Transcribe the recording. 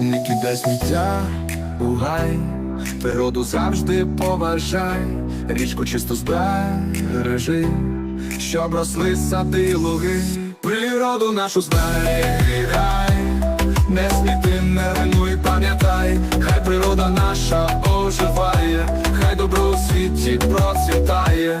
Не кидай сміття у гай, природу завжди поважай, річку чисто збережи, щоб росли сади й луги, природу нашу зберігай, не сміти, не руйнуй, пам'ятай, хай природа наша оживає, хай добро у світі процвітає.